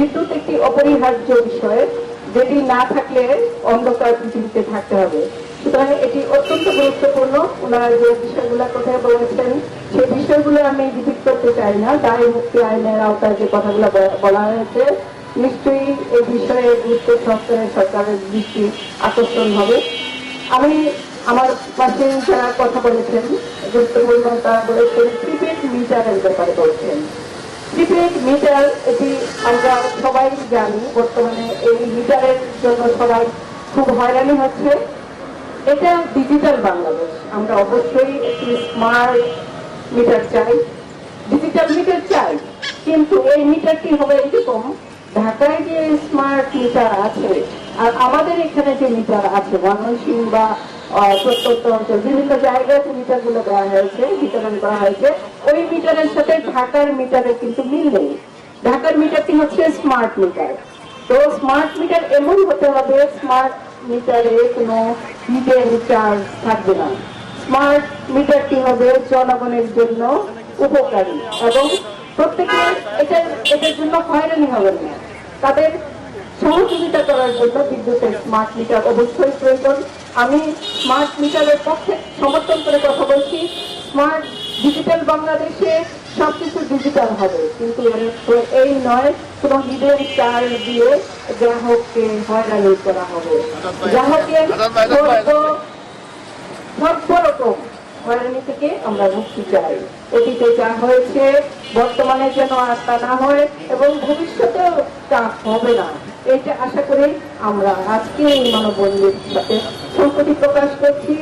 বিদ্যুৎ একটি অপরিহার্য বিষয়, যেটি না থাকলে অন্ধকার পৃথিবীতে থাকতে হবে। সুতরাং এটি অত্যন্ত গুরুত্বপূর্ণ। ওনারা যে বিষয়গুলো কোথায় বলেছেন, সেই বিষয়গুলো আমি রিপিট করতে চাই না। দায় মুক্তি আইনের আওতায় যে কথাগুলো বলা হয়েছে, নিশ্চয়ই এই বিষয়ে গুরুত্ব সহকারে সরকারের দৃষ্টি আকর্ষণ হবে। আমি আমার পাশে যারা কথা বলেছেন, গুরুত্বপূর্ণ তারা বলেছেন প্রিপেড মিটারের ব্যাপারে বলছেন। প্রিপেড মিটার, এটি আমরা সবাই জানি, বর্তমানে এই মিটারের জন্য সবাই খুব হয়রানি হচ্ছে। এটা ডিজিটাল বাংলাদেশ, আমরা অবশ্যই একটি স্মার্ট মিটার চাই। ডিজিটাল মিটার চাই, কিন্তু এই মিটারটি হবে এরকম ঢাকায় যে স্মার্ট মিটার আছে, আর আমাদের এখানে যে মিটার আছে ময়মনসিংহ বা হবে হবে জনগণের জন্য উপকারী এবং প্রত্যেকে এটার এটার জন্য হয়রানি হবেন না। তাদের সহযোগিতা করার জন্য বিদ্যুতের স্মার্ট মিটার অবশ্যই প্রয়োজন। আমি স্মার্ট মিটারের পক্ষে সমর্থন করে কথা বলছি। স্মার্ট ডিজিটাল বাংলাদেশে সবকিছু ডিজিটাল হবে। কিন্তু এই নয় কোনো হিডেন চার্জ দিয়ে গ্রাহককে হয়রানি করা হবে। গ্রাহকের সর্ব- সর্বরকম হয়রানি থেকে আমরা মুক্তি চাই। অতীতে যা হয়েছে, বর্তমানে যেন আর তা না হয়, এবং ভবিষ্যতেও তা হবে না। এটা আশা করে আমরা আজকে এই মানববন্ধের সাথে সংকটি প্রকাশ করছি।